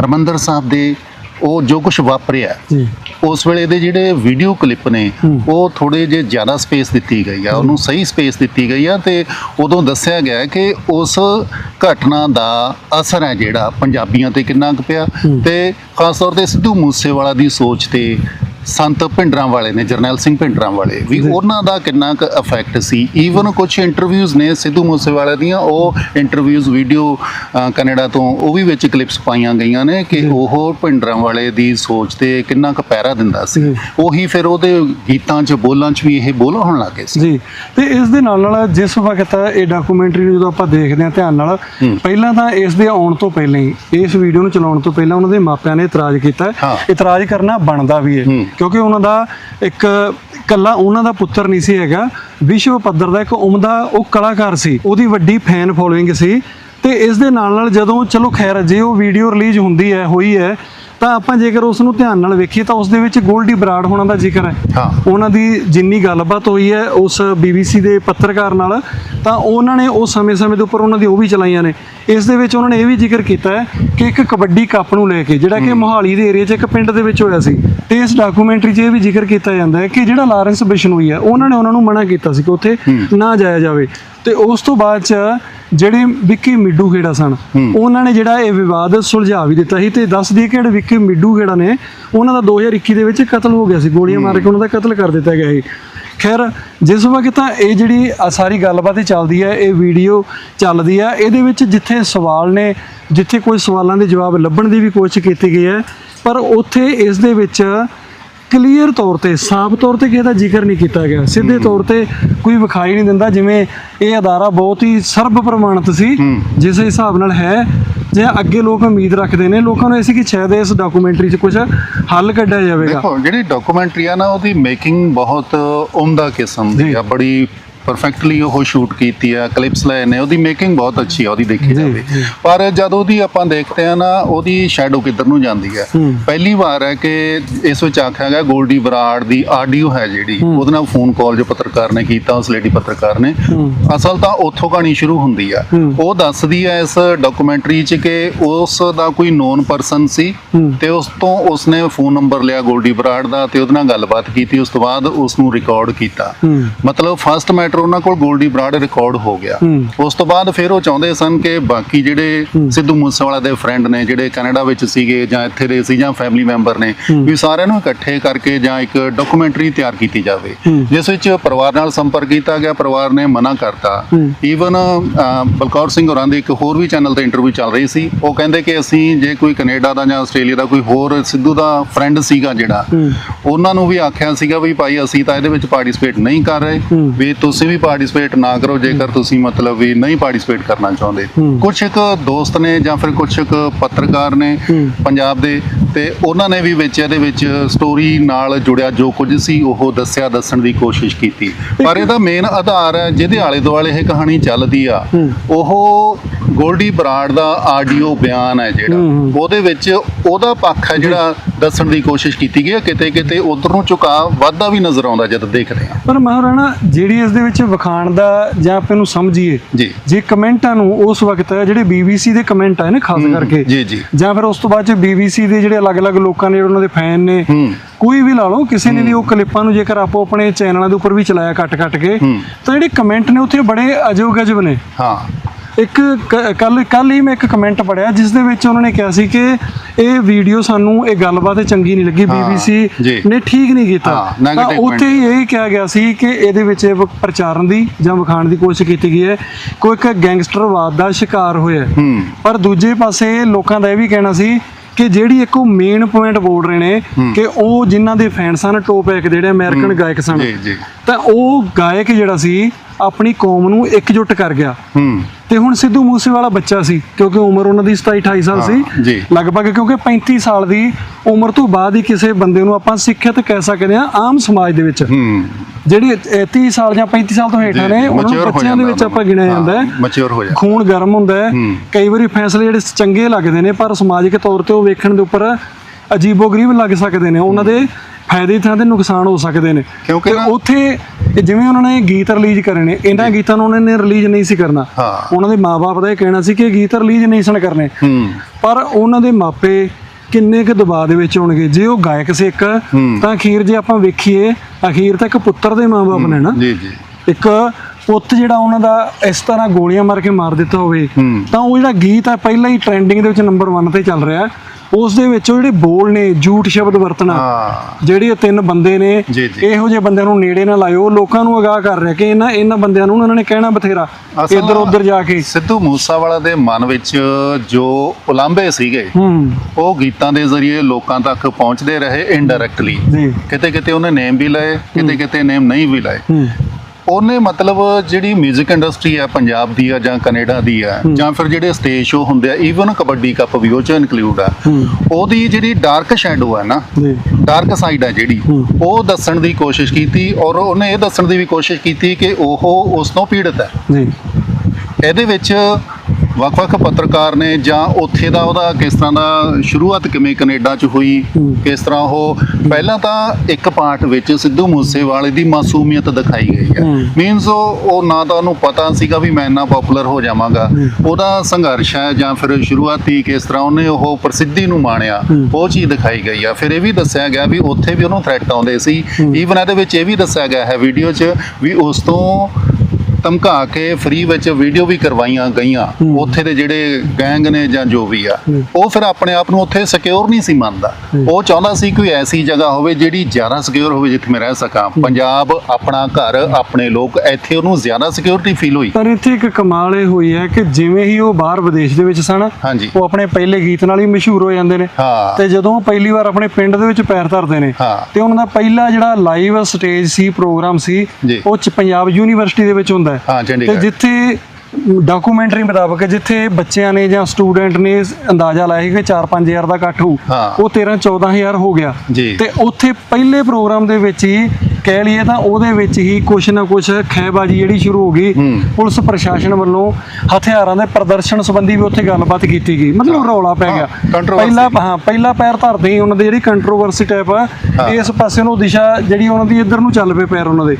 ਹਰਮੰਦਰ ਸਾਹਿਬ ਦੇ ਉਹ ਜੋ ਕੁਝ ਵਾਪਰਿਆ ਉਸ ਵੇਲੇ ਦੇ ਜਿਹੜੇ ਵੀਡੀਓ ਕਲਿੱਪ ਨੇ। ਉਹ ਥੋੜੇ ਜੇ ਜ਼ਿਆਦਾ ਸਪੇਸ ਦਿੱਤੀ ਗਈ ਆ ਉਹਨੂੰ ਸਹੀ ਸਪੇਸ ਦਿੱਤੀ ਗਈ ਆ ਤੇ ਉਦੋਂ ਦੱਸਿਆ ਗਿਆ ਕਿ ਉਸ ਘਟਨਾ ਦਾ ਅਸਰ ਹੈ ਜਿਹੜਾ ਪੰਜਾਬੀਆਂ ਤੇ ਕਿੰਨਾ ਕੁ ਪਿਆ। ਤੇ ਖਾਸ ਤੌਰ ਤੇ ਸਿੱਧੂ ਮੂਸੇਵਾਲਾ ਦੀ ਸੋਚ ਤੇ ਸੰਤ ਭਿੰਡਰਾਂ ਵਾਲੇ ਨੇ ਜਰਨੈਲ ਸਿੰਘ ਭਿੰਡਰਾਂ ਵਾਲੇ ਵੀ। ਉਹਨਾਂ ਦਾ ਕਿੰਨਾ ਕੁ ਇਫੈਕਟ ਸੀ ਈਵਨ ਕੁਝ ਇੰਟਰਵਿਊਜ਼ ਨੇ ਸਿੱਧੂ ਮੂਸੇਵਾਲੇ ਦੀਆਂ ਉਹ ਇੰਟਰਵਿਊਜ਼ ਵੀਡੀਓ ਕੈਨੇਡਾ ਤੋਂ ਉਹ ਵੀ ਵਿੱਚ ਕਲਿੱਪਸ ਪਾਈਆਂ ਗਈਆਂ ਨੇ ਕਿ। ਉਹ ਭਿੰਡਰਾਂ ਵਾਲੇ ਦੀ ਸੋਚ ਤੇ ਕਿੰਨਾ ਕੁ ਪਹਿਰਾ ਦਿੰਦਾ ਸੀ। ਉਹੀ ਫਿਰ ਉਹਦੇ ਗੀਤਾਂ 'ਚ ਬੋਲਾਂ 'ਚ ਵੀ ਇਹ ਬੋਲ ਹੋਣ ਲੱਗੇ ਸੀ ਜੀ ਤੇ ਇਸ ਦੇ ਨਾਲ ਨਾਲ ਜਿਸ ਵਕਤ ਇਹ ਡਾਕੂਮੈਂਟਰੀ ਨੂੰ ਜਦੋਂ ਆਪਾਂ ਦੇਖਦੇ ਹਾਂ ਧਿਆਨ ਨਾਲ। ਪਹਿਲਾਂ ਤਾਂ ਇਸ ਦੇ ਆਉਣ ਤੋਂ ਪਹਿਲਾਂ ਹੀ ਇਸ ਵੀਡੀਓ ਨੂੰ ਚਲਾਉਣ ਤੋਂ ਪਹਿਲਾਂ ਉਹਨਾਂ ਦੇ ਮਾਪਿਆਂ ਨੇ ਇਤਰਾਜ਼ ਕੀਤਾ। ਇਤਰਾਜ਼ ਕਰਨਾ ਬਣਦਾ ਵੀ ਹੂੰ। ਕਿਉਂਕਿ ਉਹਨਾਂ ਦਾ ਇੱਕ ਕੱਲਾ ਉਹਨਾਂ ਦਾ ਪੁੱਤਰ ਨਹੀਂ ਸੀ ਹੈਗਾ। ਵਿਸ਼ਵ ਪੱਧਰ ਦਾ ਇੱਕ ਉਮਦਾ ਉਹ ਕਲਾਕਾਰ ਸੀ। ਉਹਦੀ ਵੱਡੀ ਫੈਨ ਫੋਲੋਇੰਗ ਸੀ। ਤੇ ਇਸ ਦੇ ਨਾਲ ਨਾਲ ਜਦੋਂ ਚਲੋ ਖੈਰ ਜੇ ਉਹ ਵੀਡੀਓ ਰਿਲੀਜ਼ ਹੁੰਦੀ ਹੈ ਹੋਈ ਹੈ ਤਾਂ ਆਪਾਂ ਜੇਕਰ ਉਸ ਨੂੰ ਧਿਆਨ ਨਾਲ ਵੇਖੀਏ ਤਾਂ ਉਸ ਦੇ ਵਿੱਚ ਗੋਲਡੀ ਬਰਾੜ ਹੋਣਾ ਦਾ ਜ਼ਿਕਰ ਹੈ। ਉਹਨਾਂ ਦੀ ਜਿੰਨੀ ਗੱਲਬਾਤ ਹੋਈ ਹੈ ਉਸ BBC ਦੇ ਪੱਤਰਕਾਰ ਨਾਲ ਤਾਂ ਉਹਨਾਂ ਨੇ ਉਹ ਸਮੇਂ-ਸਮੇਂ ਦੇ ਉੱਪਰ ਉਹਨਾਂ ਦੀ ਉਹ ਵੀ ਚਲਾਈਆਂ ਨੇ। ਇਸ ਦੇ ਵਿੱਚ ਉਹਨਾਂ ਨੇ ਇਹ ਵੀ ਜ਼ਿਕਰ ਕੀਤਾ ਹੈ ਕਿ ਇੱਕ ਕਬੱਡੀ ਕੱਪ ਨੂੰ ਲੈ ਕੇ ਜਿਹੜਾ ਕਿ ਮੋਹਾਲੀ ਦੇ ਏਰੀਆ 'ਚ ਇੱਕ ਪਿੰਡ ਦੇ ਵਿੱਚ ਹੋਇਆ ਸੀ ਤੇ ਇਸ ਡਾਕੂਮੈਂਟਰੀ 'ਚ ਇਹ ਵੀ ਜ਼ਿਕਰ ਕੀਤਾ ਜਾਂਦਾ ਹੈ ਕਿ ਜਿਹੜਾ ਲਾਰੈਂਸ ਬਿਸ਼ਨੋਈ ਹੈ ਉਹਨਾਂ ਨੇ ਉਹਨਾਂ ਨੂੰ ਮਨਾ ਕੀਤਾ ਸੀ ਕਿ ਉੱਥੇ ਨਾ ਜਾਇਆ ਜਾਵੇ। ਤੇ ਉਸ ਤੋਂ ਬਾਅਦ 'ਚ ਜਿਹੜੇ ਵਿੱਕੀ ਮਿੱਡੂ ਖੇੜਾ ਸਨ। ਉਹਨਾਂ ਨੇ ਜਿਹੜਾ ਇਹ ਵਿਵਾਦ ਸੁਲਝਾ ਵੀ ਦਿੱਤਾ ਸੀ ਤੇ ਦੱਸ ਦਈਏ ਕਿ ਜਿਹੜੇ ਵਿੱਕੀ ਮਿੱਡੂ ਖੇੜਾ ਨੇ ਉਹਨਾਂ ਦਾ 2021 ਦੇ ਵਿੱਚ ਕਤਲ ਹੋ ਗਿਆ ਸੀ ਗੋਲੀਆਂ ਮਾਰ ਕੇ ਉਹਨਾਂ ਦਾ ਕਤਲ ਕਰ ਦਿੱਤਾ ਗਿਆ ਸੀ ਖੈਰ ਜਿਸ ਵਕਤ ਤਾਂ ਇਹ ਜਿਹੜੀ ਸਾਰੀ ਗੱਲਬਾਤ ਚੱਲਦੀ ਹੈ ਇਹ ਵੀਡੀਓ ਚੱਲਦੀ ਹੈ ਇਹਦੇ ਵਿੱਚ ਜਿੱਥੇ ਸਵਾਲ ਨੇ ਜਿੱਥੇ ਕੋਈ ਸਵਾਲਾਂ ਦੇ ਜਵਾਬ ਲੱਭਣ ਦੀ ਵੀ ਕੋਸ਼ਿਸ਼ ਕੀਤੀ ਗਈ ਹੈ ਪਰ ਉੱਥੇ ਇਸ ਦੇ ਵਿੱਚ ਕਲੀਅਰ ਤੌਰ ਤੇ ਸਾਫ਼ ਤੌਰ ਤੇ ਕਿਸੇ ਦਾ ਜ਼ਿਕਰ ਨਹੀਂ ਕੀਤਾ ਗਿਆ ਸਿੱਧੇ ਤੌਰ ਤੇ ਕੋਈ ਵਿਖਾਈ ਨਹੀਂ ਦਿੰਦਾ ਜਿਵੇਂ ਇਹ ਅਦਾਰਾ ਬਹੁਤ ਹੀ ਸਰਬ ਪ੍ਰਮਾਣਿਤ ਸੀ। ਜਿਸ ਹਿਸਾਬ ਨਾਲ ਹੈ ਜੇ ਅੱਗੇ ਲੋਕ ਉਮੀਦ ਰੱਖਦੇ ਨੇ ਲੋਕਾਂ ਨੂੰ ਐਸੀ ਕਿ ਸ਼ਾਇਦ ਇਸ ਡਾਕੂਮੈਂਟਰੀ 'ਚ ਕੁਝ ਹੱਲ ਕੱਢਿਆ ਜਾਵੇਗਾ ਦੇਖੋ ਜਿਹੜੀ ਡਾਕੂਮੈਂਟਰੀ ਆ ਨਾ ਉਹਦੀ ਮੇਕਿੰਗ ਬਹੁਤ ਉਮਦਾ ਕਿਸਮ ਦੀ। ਆ ਬੜੀ ਪਰਫੈਕਟਲੀ ਉਹ ਸ਼ੂਟ ਕੀਤੀ ਆ ਕਲਿੱਪਸ ਲਏ ਨੇ ਉਹਦੀ ਮੇਕਿੰਗ ਬਹੁਤ ਅੱਛੀ ਆ ਉਹਦੀ ਦੇਖੀ ਜਾਵੇ। ਪਰ ਜਦ ਉਹਦੀ ਆਪਾਂ ਦੇਖਦੇ ਆ ਨਾ ਉਹਦੀ ਸ਼ੈਡੋ ਕਿੱਧਰ ਨੂੰ ਜਾਂਦੀ ਹੈ। ਪਹਿਲੀ ਵਾਰ ਹੈ ਕਿ ਇਸ ਵਿੱਚ ਆਖਿਆ ਗਿਆ ਗੋਲਡੀ ਬਰਾੜ ਦੀ ਆਡੀਓ ਹੈ ਜਿਹੜੀ। ਉਹਦੇ ਨਾਲ ਫੋਨ ਕਾਲ ਜੋ ਪੱਤਰਕਾਰ ਨੇ ਕੀਤਾ ਉਸ ਲੇਡੀ ਪੱਤਰਕਾਰ ਨੇ। ਅਸਲ ਤਾਂ ਉੱਥੋਂ ਕਹਾਣੀ ਸ਼ੁਰੂ ਹੁੰਦੀ ਆ। ਉਹ ਦੱਸਦੀ ਹੈ ਇਸ ਡਾਕੂਮੈਂਟਰੀ 'ਚ ਕਿ ਉਸ ਦਾ ਕੋਈ ਨੋਨ ਪਰਸਨ ਸੀ। ਤੇ ਉਸ ਤੋਂ ਉਸਨੇ ਫੋਨ ਨੰਬਰ ਲਿਆ ਗੋਲਡੀ ਬਰਾੜ ਦਾ ਤੇ ਉਹਦੇ ਨਾਲ ਗੱਲਬਾਤ ਕੀਤੀ ਉਸ ਤੋਂ ਬਾਅਦ ਉਸ ਨੂੰ ਰਿਕਾਰਡ ਕੀਤਾ ਮਤਲਬ ਫਸਟ ਮੈਟਰ ਉਹਨਾਂ ਕੋਲ ਗੋਲਡੀ ਬਰਾੜ ਰਿਕਾਰਡ ਹੋ ਗਿਆ। ਉਸ ਤੋਂ ਬਾਅਦ ਫਿਰ ਉਹ ਚਾਹੁੰਦੇ ਸਨ ਕਿ ਬਾਕੀ ਜਿਹੜੇ। ਸਿੱਧੂ ਮੂਸੇਵਾਲਾ ਦੇ ਫਰੈਂਡ ਨੇ ਜਿਹੜੇ ਕੈਨੇਡਾ ਵਿੱਚ ਸੀਗੇ ਜਾਂ ਇੱਥੇ ਦੇ ਸੀ ਜਾਂ ਫੈਮਿਲੀ ਮੈਂਬਰ ਨੇ। ਵੀ ਸਾਰਿਆਂ ਨੂੰ ਇਕੱਠੇ ਕਰਕੇ ਜਾਂ ਇੱਕ ਡਾਕੂਮੈਂਟਰੀ ਤਿਆਰ ਕੀਤੀ ਜਾਵੇ। ਜਿਸ ਵਿੱਚ ਪਰਿਵਾਰ ਨਾਲ ਸੰਪਰਕ ਕੀਤਾ ਗਿਆ ਪਰਿਵਾਰ ਨੇ ਮਨਾ ਕਰਤਾ। ਈਵਨ ਬਲਕੌਰ ਸਿੰਘ ਹੋਰਾਂ ਦੀ ਇੱਕ ਹੋਰ ਵੀ ਚੈਨਲ ਤੇ ਇੰਟਰਵਿਊ ਚੱਲ ਰਹੀ ਸੀ ਉਹ ਕਹਿੰਦੇ ਕਿ ਅਸੀਂ ਜੇ ਕੋਈ ਕੈਨੇਡਾ ਦਾ ਜਾਂ ਆਸਟ੍ਰੇਲੀਆ ਦਾ ਕੋਈ ਹੋਰ ਸਿੱਧੂ ਦਾ ਫਰੈਂਡ ਸੀਗਾ ਜਿਹੜਾ। ਉਹਨਾਂ ਨੂੰ ਵੀ ਆਖਿਆ ਸੀਗਾ ਵੀ ਭਾਈ ਅਸੀਂ ਤਾਂ ਇਹਦੇ ਵਿੱਚ ਪਾਰਟਿਸਿਪੇਟ ਨਹੀਂ ਕਰ ਰਹੇ। ਵੀ ਤੁਸੀਂ ਵੀ ਪਾਰਟਿਸਿਪੇਟ ਨਾ ਕਰੋ ਜੇਕਰ ਤੁਸੀਂ ਮਤਲਬ ਵੀ ਨਹੀਂ ਪਾਰਟਿਸਿਪੇਟ ਕਰਨਾ ਚਾਹੁੰਦੇ। ਕੁਝ ਇੱਕ ਦੋਸਤ ਨੇ ਜਾਂ ਫਿਰ ਕੁਝ ਇੱਕ ਪੱਤਰਕਾਰ ਨੇ। ਪੰਜਾਬ ਦੇ ਤੇ ਉਹਨਾਂ ਨੇ ਵੀ ਵਿੱਚ ਇਹਦੇ ਵਿੱਚ ਸਟੋਰੀ ਨਾਲ ਜੁੜਿਆ ਜੋ ਕੁਝ ਸੀ ਉਹ ਦੱਸਿਆ ਦੱਸਣ ਦੀ ਕੋਸ਼ਿਸ਼ ਕੀਤੀ। ਪਰ ਇਹਦਾ ਮੇਨ ਆਧਾਰ ਹੈ ਜਿਹਦੇ ਆਲੇ ਦੁਆਲੇ ਇਹ ਕਹਾਣੀ ਚੱਲਦੀ ਆ ਹੂੰ। ਉਹ ਗੋਲਡੀ ਬਰਾੜ ਦਾ ਆਡੀਓ ਬਿਆਨ ਹੈ ਜਿਹੜਾ। ਹੂੰ, ਹੂੰ। ਉਹਦੇ ਵਿੱਚ ਉਹਦਾ ਪੱਖ ਹੈ ਜਿਹੜਾ ਦੱਸਣ ਦੀ ਕੋਸ਼ਿਸ਼ ਕੀਤੀ ਗਈ ਹੈ ਕਿਤੇ ਕਿਤੇ ਉਧਰ ਨੂੰ ਝੁਕਾਅ ਵਾਧਾ ਵੀ ਨਜ਼ਰ ਆਉਂਦਾ ਜਦ ਦੇਖਦੇ ਆ ਪਰ ਮਹਾਰਾਣਾ ਜਿਹੜੀ ਇਸ ਦੇ ਵਿੱਚ ਵਿਖਾਣ ਦਾ ਜਾਂ ਆਪਾਂ ਨੂੰ ਸਮਝੀਏ ਜੀ। ਕਮੈਂਟਾਂ ਨੂੰ ਉਸ ਵਕਤ ਜਿਹੜੇ BBC ਦੇ ਕਮੈਂਟ ਆਏ ਨੇ ਖਾਸ ਕਰਕੇ ਜੀ ਜੀ। ਜਾਂ ਫਿਰ ਉਸ ਤੋਂ ਬਾਅਦ ਚ BBC ਦੇ ਜਿਹੜੇ ਅਲੱਗ-ਅਲੱਗ ਲੋਕਾਂ ਨੇ ਜਿਹੜੇ ਉਹਨਾਂ ਦੇ ਫੈਨ ਨੇ ਕੋਈ ਵੀ ਲਾ ਲਓ ਕਿਸੇ ਨੇ ਵੀ ਉਹ ਕਲਿੱਪਾਂ ਨੂੰ ਜੇਕਰ ਆਪੋ ਆਪਣੇ ਚੈਨਲਾਂ ਦੇ ਉੱਪਰ ਵੀ ਚਲਾਇਆ ਕੱਟ-ਕੱਟ ਕੇ। ਤਾਂ ਜਿਹੜੇ ਕਮੈਂਟ ਨੇ ਉੱਥੇ ਬੜੇ ਅਜਬ ਗਜਬ ਨੇ। ਹਾਂ। ਇੱਕ ਕੱਲ ਕੱਲ ਹੀ ਮੈਂ ਇੱਕ ਕਮੈਂਟ ਪੜਿਆ ਜਿਸ ਦੇ ਵਿੱਚ ਉਹਨਾਂ ਨੇ ਕਿਹਾ ਸੀ ਕਿ ਇਹ ਵੀਡੀਓ ਸਾਨੂੰ ਇਹ ਗੱਲਬਾਤ ਚੰਗੀ ਨਹੀਂ ਲੱਗੀ ਜੀ। ਨੇ ਠੀਕ ਨਹੀਂ ਕੀਤਾ। ਤਾਂ ਉੱਥੇ ਹੀ ਇਹ ਕਿਹਾ ਗਿਆ ਸੀ ਕਿ ਇਹਦੇ ਵਿੱਚ ਪ੍ਰਚਾਰਨ ਦੀ ਜਾਂ ਵਿਖਾਣ ਦੀ ਕੋਸ਼ਿਸ਼ ਕੀਤੀ ਗਈ ਹੈ। ਕੋਈ ਇੱਕ ਗੈਂਗਸਟਰਵਾਦ ਦਾ ਸ਼ਿਕਾਰ ਹੋਇਆ ਪਰ ਦੂਜੇ ਪਾਸੇ ਲੋਕਾਂ ਦਾ ਇਹ ਵੀ ਕਹਿਣਾ ਸੀ ਕਿ ਜਿਹੜੀ ਇੱਕ ਉਹ ਮੇਨ ਪੁਆਇੰਟ ਬੋਲ ਰਹੇ ਨੇ ਕਿ ਉਹ ਜਿਨ੍ਹਾਂ ਦੇ ਫੈਨ ਸਨ ਟੋਪੈਕ ਜਿਹੜੇ ਅਮਰੀਕਨ ਗਾਇਕ ਸਨ। ਜੀ ਜੀ। ਤਾਂ ਉਹ ਗਾਇਕ ਜਿਹੜਾ ਸੀ ਆਪਣੀ ਕੌਮ ਨੂੰ ਇਕਜੁੱਟ ਕਰ ਗਿਆ। ਹੂੰ। ਤੇ ਹੁਣ ਸਿੱਧੂ ਮੂਸੇਵਾਲਾ ਬੱਚਾ ਸੀ ਕਿਉਂਕਿ ਉਮਰ ਉਹਨਾਂ ਦੀ 27 28 ਸਾਲ ਸੀ। ਲਗਭਗ ਕਿਉਂਕਿ 35 ਸਾਲ ਦੀ ਉਮਰ ਤੋਂ ਬਾਅਦ ਹੀ ਕਿਸੇ ਬੰਦੇ ਨੂੰ ਆਪਾਂ ਸਿੱਖਿਅਤ ਕਹਿ ਸਕਦੇ ਹਾਂ ਆਮ ਸਮਾਜ ਦੇ ਵਿੱਚ। ਹੂੰ। ਜਿਹੜੇ ਅਹ, 30 ਸਾਲ ਜਾਂ 35 ਸਾਲ ਤੋਂ ਹੇਠਾਂ ਨੇ ਉਹਨਾਂ ਨੂੰ ਬੱਚਿਆਂ ਦੇ ਵਿੱਚ ਆਪਾਂ ਗਿਣਿਆ ਜਾਂਦਾ ਹੈ। ਮੈਚੁਰ ਹੋ ਜਾਂਦਾ। ਖੂਨ ਗਰਮ ਹੁੰਦਾ ਹੈ। ਕਈ ਵਾਰੀ ਫੈਸਲੇ ਜਿਹੜੇ ਚੰਗੇ ਲੱਗਦੇ ਨੇ ਪਰ ਸਮਾਜਿਕ ਤੌਰ ਤੇ ਉਹ ਵੇਖਣ ਦੇ ਉੱਪਰ ਅਜੀਬੋ-ਗਰੀਬ ਲੱਗ ਸਕਦੇ ਨੇ। ਉਹਨਾਂ ਦੇ ਫਾਇਦੇ ਦੀ ਥਾਂ ਤੇ ਨੁਕਸਾਨ ਹੋ ਸਕਦੇ ਨੇ। ਕਿਉਂਕਿ ਤੇ ਨਾ- ਉੱਥੇ ਇਹ ਜਿਵੇਂ ਉਹਨਾਂ ਨੇ ਗੀਤ ਰਿਲੀਜ਼ ਕਰੇ ਨੇ ਇਹਨਾਂ ਗੀਤਾਂ ਨੂੰ ਉਹਨਾਂ ਨੇ ਰਿਲੀਜ਼ ਨਹੀਂ ਸੀ ਕਰਨਾ। ਹਾਂ। ਉਹਨਾਂ ਦੇ ਮਾਪੇ ਦਾ ਇਹ ਕਹਿਣਾ ਸੀ ਕਿ ਇਹ ਗੀਤ ਰਿਲੀਜ਼ ਨਹੀਂ ਸਨ ਕਰਨੇ। ਹੂੰ। ਪਰ ਉਹਨਾਂ ਦੇ ਮਾਪੇ ਕਿੰਨੇ ਕੁ ਦਬਾਅ ਦੇ ਵਿੱਚ ਹੋਣਗੇ? ਜੇ ਉਹ ਗਾਇਕ ਸੀ ਇੱਕ ਹੂੰ। ਤਾਂ ਅਖੀਰ ਜੇ ਆਪਾਂ ਵੇਖੀਏ ਅਖੀਰ ਤੱਕ ਪੁੱਤਰ ਦੇ ਮਾਪੇ ਨੇ ਨਾ। ਜੀ ਜੀ। ਇੱਕ ਪੁੱਤ ਜਿਹੜਾ ਉਹਨਾਂ ਦਾ ਇਸ ਤਰ੍ਹਾਂ ਗੋਲੀਆਂ ਮਾਰ ਕੇ ਮਾਰ ਦਿੱਤਾ ਹੋਵੇ ਹੂੰ। ਤਾਂ ਉਹ ਜਿਹੜਾ ਗੀਤ ਹੈ ਪਹਿਲਾਂ ਹੀ ਟ੍ਰੈਂਡਿੰਗ ਦੇ ਵਿੱਚ ਨੰਬਰ 1 ਤੇ ਚੱਲ ਰਿਹਾ। ਉਸ ਦੇ ਵਿੱਚ ਜਿਹੜੇ ਬੋਲ ਨੇ ਝੂਠ ਸ਼ਬਦ ਵਰਤਣਾ ਜਿਹੜੇ ਇਹ ਤਿੰਨ ਬੰਦੇ ਨੇ। ਇਹੋ ਜਿਹੇ ਬੰਦਿਆਂ ਨੂੰ ਨੇੜੇ ਨਾ ਲਾਇਓ ਲੋਕਾਂ ਨੂੰ ਅਗਾਹ ਕਰ ਰਿਹਾ ਕਿ ਇਹਨਾਂ ਇਹਨਾਂ ਬੰਦਿਆਂ ਨੂੰ ਉਹਨਾਂ ਨੇ ਕਹਿਣਾ ਬਥੇਰਾ ਇੱਧਰ ਉੱਧਰ ਜਾ ਕੇ। ਸਿੱਧੂ ਮੂਸਾਵਾਲਾ ਦੇ ਮਨ ਵਿੱਚ ਜੋ ਉਲਾਂਭੇ ਸੀਗੇ ਉਹ ਗੀਤਾਂ ਦੇ ਜ਼ਰੀਏ ਲੋਕਾਂ ਤੱਕ ਪਹੁੰਚਦੇ ਰਹੇ ਇਨਡਾਇਰੈਕਟਲੀ ਕਿਤੇ ਕਿਤੇ ਉਹਨੇ ਨੇਮ ਵੀ ਲਏ ਕਿਤੇ ਕਿਤੇ ਨੇਮ ਨਹੀਂ ਵੀ ਲਏ। ਉਹਨੇ ਮਤਲਬ ਜਿਹੜੀ 뮤직 ਇੰਡਸਟਰੀ ਹੈ ਪੰਜਾਬ ਦੀ ਆ ਜਾਂ ਕੈਨੇਡਾ ਦੀ ਆ ਜਾਂ ਫਿਰ ਜਿਹੜੇ ਸਟੇਜ ਸ਼ੋ ਹੁੰਦੇ ਆ ਈਵਨ ਕਬੱਡੀ ਕੱਪ ਵੀ ਉਹ ਚ ਇਨਕਲੂਡ ਆ। ਉਹਦੀ ਜਿਹੜੀ ਡਾਰਕ ਸ਼ੈਡੋ ਹੈ ਨਾ ਡਾਰਕ ਸਾਈਡ ਹੈ ਜਿਹੜੀ। ਉਹ ਦੱਸਣ ਦੀ ਕੋਸ਼ਿਸ਼ ਕੀਤੀ ਔਰ ਉਹਨੇ ਇਹ ਦੱਸਣ ਦੀ ਵੀ ਕੋਸ਼ਿਸ਼ ਕੀਤੀ ਕਿ ਉਹ ਉਸ ਤੋਂ ਪੀੜਤ ਹੈ। ਜੀ। ਇਹਦੇ ਵਿੱਚ ਵੱਖ-ਵੱਖ ਪੱਤਰਕਾਰ ਨੇ ਜਾਂ ਉੱਥੇ ਦਾ ਉਹਦਾ ਕਿਸ ਤਰ੍ਹਾਂ ਦਾ ਸ਼ੁਰੂਆਤ ਕਿਵੇਂ ਕੈਨੇਡਾ 'ਚ ਹੋਈ। ਕਿਸ ਤਰ੍ਹਾਂ ਉਹ ਪਹਿਲਾਂ ਤਾਂ ਇੱਕ ਪਾਰਟ ਵਿੱਚ ਸਿੱਧੂ ਮੂਸੇਵਾਲੇ ਦੀ ਮਾਸੂਮੀਅਤ ਦਿਖਾਈ ਗਈ ਹੈ। ਮੀਨਸ ਉਹ ਨਾ ਤਾਂ ਉਹਨੂੰ ਪਤਾ ਸੀਗਾ ਵੀ ਮੈਂ ਇੰਨਾ ਪਪੂਲਰ ਹੋ ਜਾਵਾਂਗਾ ਉਹਦਾ ਸੰਘਰਸ਼ ਹੈ ਜਾਂ ਫਿਰ ਸ਼ੁਰੂਆਤੀ ਕਿਸ ਤਰ੍ਹਾਂ ਉਹਨੇ ਉਹ ਪ੍ਰਸਿੱਧੀ ਨੂੰ ਮਾਣਿਆ। ਉਹ ਚੀਜ਼ ਦਿਖਾਈ ਗਈ ਆ ਫਿਰ ਇਹ ਵੀ ਦੱਸਿਆ ਗਿਆ ਵੀ ਉੱਥੇ ਵੀ ਉਹਨੂੰ ਥ੍ਰੈਟ ਆਉਂਦੇ ਸੀ ਈਵਨ ਇਹਦੇ ਵਿੱਚ ਇਹ ਵੀ ਦੱਸਿਆ ਗਿਆ ਹੈ ਵੀਡੀਓ 'ਚ ਵੀ ਉਸ ਤੋਂ ਧਮਕਾ ਕੇ ਫ੍ਰੀ ਵਿੱਚ ਵੀਡੀਓ ਵੀ ਕਰਵਾਈਆਂ ਗਈਆਂ। ਉੱਥੇ ਦੇ ਜਿਹੜੇ ਗੈਂਗ ਨੇ ਜਾਂ ਜੋ ਵੀ ਆ। ਉਹ ਫਿਰ ਆਪਣੇ ਆਪ ਨੂੰ ਉੱਥੇ ਸਿਕਿਉਰ ਨਹੀਂ ਸੀ ਮੰਨਦਾ। ਉਹ ਚਾਹੁੰਦਾ ਸੀ ਕੋਈ ਐਸੀ ਜਗ੍ਹਾ ਹੋਵੇ ਜਿਹੜੀ ਜ਼ਿਆਦਾ ਸਿਕਿਉਰ ਹੋਵੇ ਜਿੱਥੇ ਮੈਂ ਰਹਿ ਸਕਾਂ। ਪੰਜਾਬ ਆਪਣਾ ਘਰ ਆਪਣੇ ਲੋਕ ਇੱਥੇ ਉਹਨੂੰ ਜ਼ਿਆਦਾ ਸਿਕਿਉਰਿਟੀ ਫੀਲ ਹੋਈ। ਪਰ ਇੱਥੇ ਇੱਕ ਕਮਾਲ ਇਹ ਹੋਈ ਹੈ ਕਿ ਜਿਵੇਂ ਹੀ ਉਹ ਬਾਹਰ ਵਿਦੇਸ਼ ਦੇ ਵਿੱਚ ਸਨ ਉਹ ਆਪਣੇ ਪਹਿਲੇ ਗੀਤ ਨਾਲ ਹੀ ਮਸ਼ਹੂਰ ਹੋ ਜਾਂਦੇ ਨੇ। ਤੇ ਜਦੋਂ ਪਹਿਲੀ ਵਾਰ ਆਪਣੇ ਪਿੰਡ ਦੇ ਵਿੱਚ ਪੈਰ ਧਰਦੇ ਨੇ। ਤੇ ਉਹਨਾਂ ਦਾ ਪਹਿਲਾ ਜਿਹੜਾ ਲਾਈਵ ਸਟੇਜ ਸੀ ਪ੍ਰੋਗਰਾਮ ਸੀ। ਉਹ ਚ ਪੰਜਾਬ ਯੂਨੀਵਰਸਿਟੀ ਦੇ ਵਿੱਚ ਹੁੰਦਾ ਹੈ ਹਾਂ ਤੇ ਚੰਡੀਗੜ੍ਹ ਜਿੱਥੇ ਡਾਕੂਮੈਂਟਰੀ ਮੁਤਾਬਕ ਜਿੱਥੇ ਬੱਚਿਆਂ ਨੇ ਜਾਂ ਸਟੂਡੈਂਟ ਨੇ ਅੰਦਾਜ਼ਾ ਲਾਇਆ ਕਿ 4-5000 ਦਾ ਇਕੱਠ ਹੋਊ ਹਾਂ। ਉਹ 13-14000 ਹੋ ਗਿਆ। ਤੇ ਉੱਥੇ ਪਹਿਲੇ ਪ੍ਰੋਗਰਾਮ ਦੇ ਵਿੱਚ ਹੀ ਕਹਿ ਲਈਏ ਤਾਂ ਉਹਦੇ ਵਿੱਚ ਹੀ ਕੁਛ ਨਾ ਕੁਛ ਖਹਿਬਾਜੀ ਜਿਹੜੀ ਸ਼ੁਰੂ ਹੋ ਗਈ। ਪੁਲਿਸ ਪ੍ਰਸ਼ਾਸਨ ਵੱਲੋਂ ਹਥਿਆਰਾਂ ਦੇ ਪ੍ਰਦਰਸ਼ਨ ਸੰਬੰਧੀ ਵੀ ਉੱਥੇ ਗੱਲਬਾਤ ਕੀਤੀ ਗਈ। ਮਤਲਬ ਰੌਲਾ ਪੈ ਗਿਆ। ਪਹਿਲਾ ਹਾਂ ਪਹਿਲਾ ਪੈਰ ਧਰਦੇ ਹੀ ਉਹਨਾਂ ਦੀ ਜਿਹੜੀ ਕੰਟਰੋਵਰਸੀ ਟਾਈਪ ਆ। ਇਸ ਪਾਸੇ ਨੂੰ ਦਿਸ਼ਾ ਜਿਹੜੀ ਉਹਨਾਂ ਦੀ ਇੱਧਰ ਨੂੰ ਚੱਲ ਪਏ ਪੈਰ ਉਹਨਾਂ ਦੇ।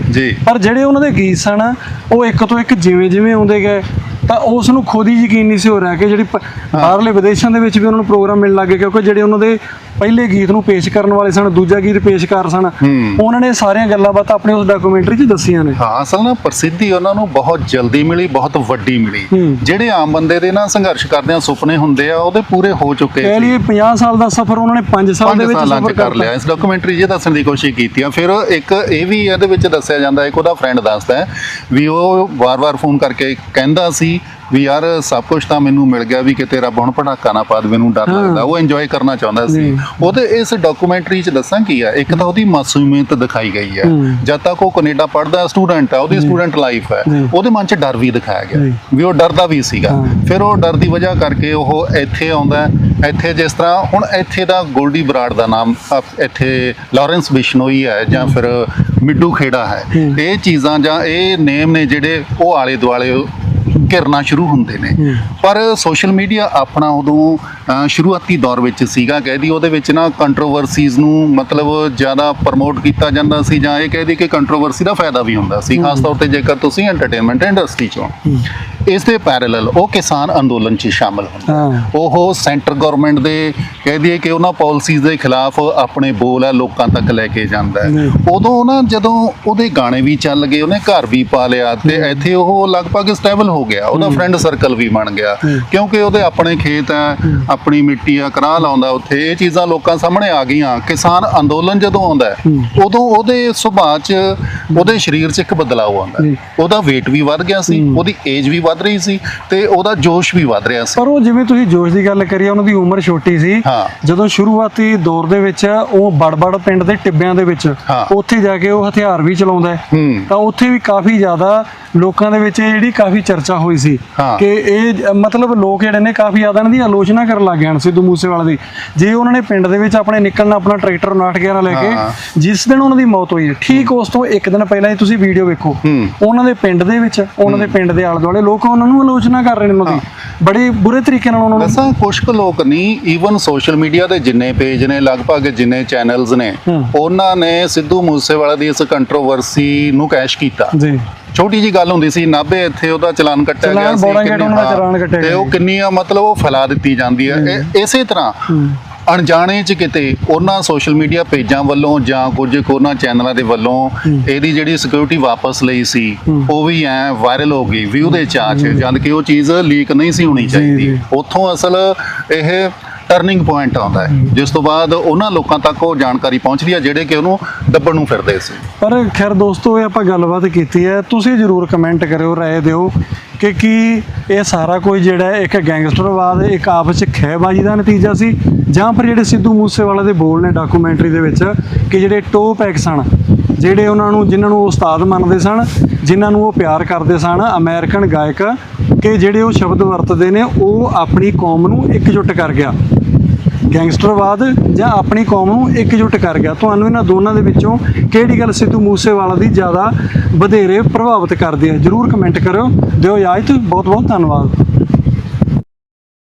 ਪਰ ਜਿਹੜੇ ਉਹਨਾਂ ਦੇ ਗੀਤ ਸਨ ਉਹ ਇੱਕ ਤੋਂ ਇੱਕ ਜਿਵੇਂ ਜਿਵੇਂ ਆਉਂਦੇ ਗਏ। ਤਾਂ ਉਸ ਨੂੰ ਖੁਦ ਹੀ ਯਕੀਨ ਨਹੀਂ ਸੀ ਹੋ ਰਿਹਾ ਕਿ ਜਿਹੜੀ ਪ- ਬਾਹਰਲੇ ਵਿਦੇਸ਼ਾਂ ਦੇ ਵਿੱਚ ਵੀ ਉਹਨਾਂ ਨੂੰ ਪ੍ਰੋਗਰਾਮ ਮਿਲਣ ਲੱਗੇ ਕਿਉਂਕਿ ਜਿਹੜੇ ਉਹਨਾਂ ਦੇ ਪਹਿਲੇ ਗੀਤ ਨੂੰ ਪੇਸ਼ ਕਰਨ ਵਾਲੇ ਸਨ ਦੂਜਾ ਗੀਤ ਪੇਸ਼ਕਾਰ ਸਨ ਹੂੰ। ਉਹਨਾਂ ਨੇ ਸਾਰੀਆਂ ਗੱਲਾਂ ਬਾਤਾਂ ਆਪਣੇ ਉਸ ਡਾਕੂਮੈਂਟਰੀ 'ਚ ਦੱਸੀਆਂ ਨੇ। ਹਾਂ ਅਸਲ ਨਾ ਪ੍ਰਸਿੱਧੀ ਉਹਨਾਂ ਨੂੰ ਬਹੁਤ ਜਲਦੀ ਮਿਲੀ ਬਹੁਤ ਵੱਡੀ ਮਿਲੀ। ਹੂੰ। ਜਿਹੜੇ ਆਮ ਬੰਦੇ ਦੇ ਨਾ ਸੰਘਰਸ਼ ਕਰਦੇ ਆ ਸੁਪਨੇ ਹੁੰਦੇ ਆ ਉਹਦੇ ਪੂਰੇ ਹੋ ਚੁੱਕੇ ਕਹਿ ਲਈਏ 50 ਸਾਲ ਦਾ ਸਫ਼ਰ ਉਹਨਾਂ ਨੇ 5 ਸਾਲ ਦੇ ਪੰਜ ਵਿੱਚ ਸਾਲਾਂ ਸਫ਼ਰ ਚ ਕਰ ਲਿਆ। ਇਸ ਡਾਕੂਮੈਂਟਰੀ 'ਚ ਦੱਸਣ ਦੀ ਕੋਸ਼ਿਸ਼ ਕੀਤੀ ਆ। ਫਿਰ ਇੱਕ ਇਹ ਵੀ ਇਹਦੇ ਵਿੱਚ ਦੱਸਿਆ ਜਾਂਦਾ ਇੱਕ ਉਹਦਾ ਫਰੈਂਡ ਦੱਸਦਾ ਹੈ ਵੀ ਉਹ ਵਾਰ-ਵਾਰ ਫੋਨ ਕਰਕੇ ਕਹਿੰਦਾ ਸੀ ਵੀ ਯਾਰ ਸਭ ਕੁਝ ਤਾਂ ਮੈਨੂੰ ਮਿਲ ਗਿਆ ਵੀ ਕਿਤੇ ਰੱਬ ਹੁਣ ਪਟਾਕਾ ਨਾ ਪਾ ਦੇ ਮੈਨੂੰ ਡਰ। ਲੱਗਦਾ ਉਹ ਇੰਜੋਏ ਕਰਨਾ ਚਾਹੁੰਦਾ ਸੀ। ਉਹਦੇ ਇਸ ਡਾਕੂਮੈਂਟਰੀ 'ਚ ਦੱਸਾਂ ਕੀ ਆ ਇੱਕ ਤਾਂ ਉਹਦੀ ਮਾਸੂਮੀਅਤ ਦਿਖਾਈ ਗਈ ਹੈ। ਜਦ ਤੱਕ ਉਹ ਕੈਨੇਡਾ ਪੜਦਾ ਸਟੂਡੈਂਟ ਆ ਉਹਦੀ ਸਟੂਡੈਂਟ ਲਾਈਫ ਹੈ। ਉਹਦੇ ਮਨ 'ਚ ਡਰ ਵੀ ਦਿਖਾਇਆ। ਗਿਆ ਵੀ ਉਹ ਡਰਦਾ ਵੀ ਸੀਗਾ। ਫਿਰ ਉਹ ਡਰ ਦੀ ਵਜ੍ਹਾ ਕਰਕੇ ਉਹ ਇੱਥੇ ਆਉਂਦਾ। ਇੱਥੇ ਜਿਸ ਤਰ੍ਹਾਂ ਹੁਣ ਇੱਥੇ ਦਾ ਗੋਲਡੀ ਬਰਾੜ ਦਾ ਨਾਮ ਇੱਥੇ ਲਾਰੈਂਸ ਬਿਸ਼ਨੋਈ ਹੈ ਜਾਂ ਫਿਰ ਮਿੱਡੂ ਖੇੜਾ ਹੂੰ। ਇਹ ਚੀਜ਼ਾਂ ਜਾਂ ਇਹ ਨੇਮ ਨੇ ਜਿਹੜੇ ਉਹ ਆਲੇ ਦੁਆਲੇ ਘਿਰਨਾ ਸ਼ੁਰੂ ਹੁੰਦੇ ਨੇ। ਪਰ ਸੋਸ਼ਲ ਮੀਡੀਆ ਆਪਣਾ ਉਦੋਂ ਸ਼ੁਰੂਆਤੀ ਦੌਰ ਵਿੱਚ ਸੀਗਾ। ਕਹਿਦੀ ਉਹਦੇ ਵਿੱਚ ਨਾ ਕੰਟਰੋਵਰਸੀਜ਼ ਨੂੰ ਮਤਲਬ ਜ਼ਿਆਦਾ ਪ੍ਰਮੋਟ ਕੀਤਾ ਜਾਂਦਾ ਸੀ ਜਾਂ ਇਹ ਕਹਿਦੀ ਕਿ ਕੰਟਰੋਵਰਸੀ ਦਾ ਫਾਇਦਾ ਵੀ ਹੁੰਦਾ ਸੀ। ਖਾਸ ਤੌਰ ਤੇ ਜੇਕਰ ਤੁਸੀਂ ਐਂਟਰਟੇਨਮੈਂਟ ਇੰਡਸਟਰੀ ਚੋਂ। ਇਸ ਦੇ ਪੈਰਲਲ ਉਹ ਕਿਸਾਨ ਅੰਦੋਲਨ 'ਚ ਸ਼ਾਮਲ ਹੁੰਦੇ ਉਹ ਸੈਂਟਰ ਗਵਰਨਮੈਂਟ ਦੇ ਕਹਿ ਦਈਏ ਕਿ ਉਹਨਾਂ ਪਾਲਿਸੀਜ਼ ਦੇ ਖਿਲਾਫ ਆਪਣੇ ਬੋਲ ਹੈ ਲੋਕਾਂ ਤੱਕ ਲੈ ਕੇ ਜਾਂਦਾ। ਉਦੋਂ ਨਾ ਜਦੋਂ ਉਹਦੇ ਗਾਣੇ ਵੀ ਚੱਲ ਗਏ ਉਹਨੇ ਘਰ ਵੀ ਪਾ ਲਿਆ ਤੇ ਇੱਥੇ ਉਹ ਲਗਭਗ ਸਟੇਬਲ ਹੋ ਗਿਆ ਉਹਦਾ ਫਰੈਂਡ ਸਰਕਲ ਵੀ ਬਣ ਗਿਆ। ਕਿਉਂਕਿ ਉਹਦੇ ਆਪਣੇ ਖੇਤ ਹੈ ਆਪਣੀ ਮਿੱਟੀ ਆ ਕਰਾਹ ਲਾਉਂਦਾ ਉੱਥੇ। ਇਹ ਚੀਜ਼ਾਂ ਲੋਕਾਂ ਸਾਹਮਣੇ ਆ ਗਈਆਂ। ਕਿਸਾਨ ਅੰਦੋਲਨ ਜਦੋਂ ਆਉਂਦਾ ਉਦੋਂ ਉਹਦੇ ਸੁਭਾਅ 'ਚ ਉਹਦੇ ਸਰੀਰ 'ਚ ਇੱਕ ਬਦਲਾਅ ਆਉਂਦਾ। ਉਹਦਾ weight ਵੀ ਵੱਧ ਗਿਆ ਸੀ ਉਹਦੀ ਏਜ ਵੀ ਵੱਧ ਰਹੀ ਸੀ ਤੇ ਉਹਦਾ ਜੋਸ਼ ਵੀ ਵੱਧ ਰਿਹਾ ਸੀ। ਪਰ ਉਹ ਜਿਵੇਂ ਤੁਸੀਂ ਜੋਸ਼ ਦੀ ਗੱਲ ਕਰੀ ਉਹਨਾਂ ਦੀ ਉਮਰ ਛੋਟੀ ਸੀ। ਜਦੋਂ ਸ਼ੁਰੂਆਤੀ ਦੌਰ ਦੇ ਵਿੱਚ ਉਹ ਬੜਬੜ ਪਿੰਡ ਦੇ ਟਿੱਬਿਆਂ ਦੇ ਵਿੱਚ। ਉੱਥੇ ਜਾ ਕੇ ਉਹ ਹਥਿਆਰ ਵੀ ਚਲਾਉਂਦਾ ਤਾਂ ਉੱਥੇ ਵੀ ਕਾਫੀ ਜ਼ਿਆਦਾ ਲੋਕਾਂ ਦੇ ਵਿੱਚ ਜਿਹੜੀ ਕਾਫੀ ਚਰਚਾ ਚਰਚਾ ਹੋਈ ਸੀ। ਕਿ ਇਹ ਮਤਲਬ ਲੋਕ ਜਿਹੜੇ ਨੇ ਕਾਫੀ ਜ਼ਿਆਦਾ ਇਹਨਾਂ ਦੀ ਆਲੋਚਨਾ ਕਰਨ ਲੱਗ ਗਏ ਹਨ ਸਿੱਧੂ ਮੂਸੇਵਾਲੇ ਦੀ ਜੇ ਉਹਨਾਂ ਨੇ ਪਿੰਡ ਦੇ ਵਿੱਚ ਆਪਣੇ ਨਿਕਲਣਾ ਆਪਣਾ ਟਰੈਕਟਰ 911 ਲੈ। ਕੇ ਜਿਸ ਦਿਨ ਉਹਨਾਂ ਦੀ ਮੌਤ ਹੋਈ ਠੀਕ ਉਸ ਤੋਂ ਇੱਕ ਦਿਨ ਪਹਿਲਾਂ ਹੀ ਤੁਸੀਂ ਵੀਡੀਓ ਵੇਖੋ। ਉਹਨਾਂ ਦੇ ਪਿੰਡ ਦੇ ਵਿੱਚ ਉਹਨਾਂ ਦੇ ਪਿੰਡ ਦੇ ਆਲੇ ਦੁਆਲੇ ਲੋਕ ਉਹਨਾਂ ਨੂੰ ਆਲੋਚਨਾ ਕਰ ਰਹੇ ਨੇ ਉਹਨਾਂ ਦੀ ਬੜੇ ਬੁਰੇ ਤਰੀਕੇ ਨਾਲ ਉਹਨਾਂ ਨੂੰ ਵੈਸਾ ਕੁਝ ਕੁ ਲੋਕ ਨਹੀਂ ਈਵਨ ਸੋਸ਼ਲ ਮੀਡੀਆ ਦੇ ਜਿੰਨੇ ਪੇਜ ਨੇ ਲਗਭਗ ਜਿੰਨੇ ਚੈਨਲਸ ਨੇ। ਉਹਨਾਂ ਨੇ ਸਿੱਧੂ ਮੂਸੇਵਾਲਾ ਦੀ ਇਸ ਕੰਟਰੋਵਰਸੀ ਨੂੰ ਕੈਸ਼ ਕੀਤਾ ਜੀ ਛੋਟੀ ਜੀ ਗੱਲ ਹੁੰਦੀ ਸੀ ਨਾਭੇ ਇੱਥੇ ਉਹਦਾ ਚਲਾਨ ਕੱਟਿਆ ਗਿਆ ਸੀ ਕਿੰਨੀ- ਤੇ ਉਹ ਕਿੰਨੀਆਂ ਮਤਲਬ ਉਹ ਫੈਲਾ ਦਿੱਤੀ ਜਾਂਦੀ ਹੈ। ਇਸੇ ਤਰ੍ਹਾਂ ਅਣਜਾਣੇ ਚ ਕਿਤੇ ਉਹਨਾਂ ਸੋਸ਼ਲ ਮੀਡੀਆ ਪੇਜਾਂ ਵੱਲੋਂ ਜਾਂ ਕੁਝ ਕੁ ਉਹਨਾਂ ਚੈਨਲਾਂ ਦੇ ਵੱਲੋਂ ਇਹਦੀ ਜਿਹੜੀ ਸਿਕਿਉਰਿਟੀ ਵਾਪਸ ਲਈ ਸੀ ਉਹ ਵੀ ਐ ਵਾਇਰਲ ਹੋ ਗਈ ਵਿਊ ਦੇ ਚਾਅ ਚ ਜਦ ਕਿ ਉਹ ਚੀਜ਼ ਲੀਕ ਨਹੀਂ ਸੀ ਹੋਣੀ ਚਾਹੀਦੀ। ਉੱਥੋਂ ਅਸਲ ਇਹ ਟਰਨਿੰਗ ਪੁਆਇੰਟ ਆਉਂਦਾ ਹੈ। ਜਿਸ ਤੋਂ ਬਾਅਦ ਉਹਨਾਂ ਲੋਕਾਂ ਤੱਕ ਉਹ ਜਾਣਕਾਰੀ ਪਹੁੰਚਦੀ ਹੈ ਜਿਹੜੇ ਕਿ ਉਹਨੂੰ ਦੱਬਣ ਨੂੰ ਫਿਰਦੇ ਸੀ। ਪਰ ਖੈਰ ਦੋਸਤੋ ਇਹ ਆਪਾਂ ਗੱਲਬਾਤ ਕੀਤੀ ਹੈ। ਤੁਸੀਂ ਜਰੂਰ ਕਮੈਂਟ ਕਰਿਓ ਰਾਏ ਦਿਓ ਕਿ ਕੀ ਇਹ ਸਾਰਾ ਕੁਝ ਜਿਹੜਾ ਇੱਕ ਗੈਂਗਸਟਰਵਾਦ ਇੱਕ ਆਪਸ ਚ ਖਹਿਬਾਜ਼ੀ ਦਾ ਨਤੀਜਾ ਸੀ? ਜਾਂ ਫਿਰ ਜਿਹੜੇ ਸਿੱਧੂ ਮੂਸੇਵਾਲੇ ਦੇ ਬੋਲ ਨੇ ਡਾਕੂਮੈਂਟਰੀ ਦੇ ਵਿੱਚ ਕਿ ਜਿਹੜੇ ਟੋਪ ਐਕ ਸਨ ਜਿਹੜੇ ਉਹਨਾਂ ਨੂੰ ਜਿਨ੍ਹਾਂ ਨੂੰ ਉਸਤਾਦ ਮੰਨਦੇ ਸਨ ਜਿਨ੍ਹਾਂ ਨੂੰ ਉਹ ਪਿਆਰ ਕਰਦੇ ਸਨ ਅਮਰੀਕਨ ਗਾਇਕ ਕਿ ਜਿਹੜੇ ਉਹ ਸ਼ਬਦ ਵਰਤਦੇ ਨੇ ਉਹ ਆਪਣੀ ਕੌਮ ਨੂੰ ਇਕਜੁੱਟ ਕਰ ਗਿਆ। ਗੈਂਗਸਟਰਵਾਦ ਜਾਂ ਆਪਣੀ ਕੌਮ ਨੂੰ ਇਕਜੁੱਟ ਕਰ ਗਿਆ। ਤੁਹਾਨੂੰ ਇਹਨਾਂ ਦੋਨਾਂ ਦੇ ਵਿੱਚੋਂ ਕਿਹੜੀ ਗੱਲ ਸਿੱਧੂ ਮੂਸੇਵਾਲਾ ਦੀ ਜ਼ਿਆਦਾ ਵਧੇਰੇ ਪ੍ਰਭਾਵਿਤ ਕਰਦੀ ਹੈ? ਜਰੂਰ ਕਮੈਂਟ ਕਰਿਓ। ਦਿਓ ਇਜਾਜ਼ਤ। ਬਹੁਤ ਬਹੁਤ ਧੰਨਵਾਦ।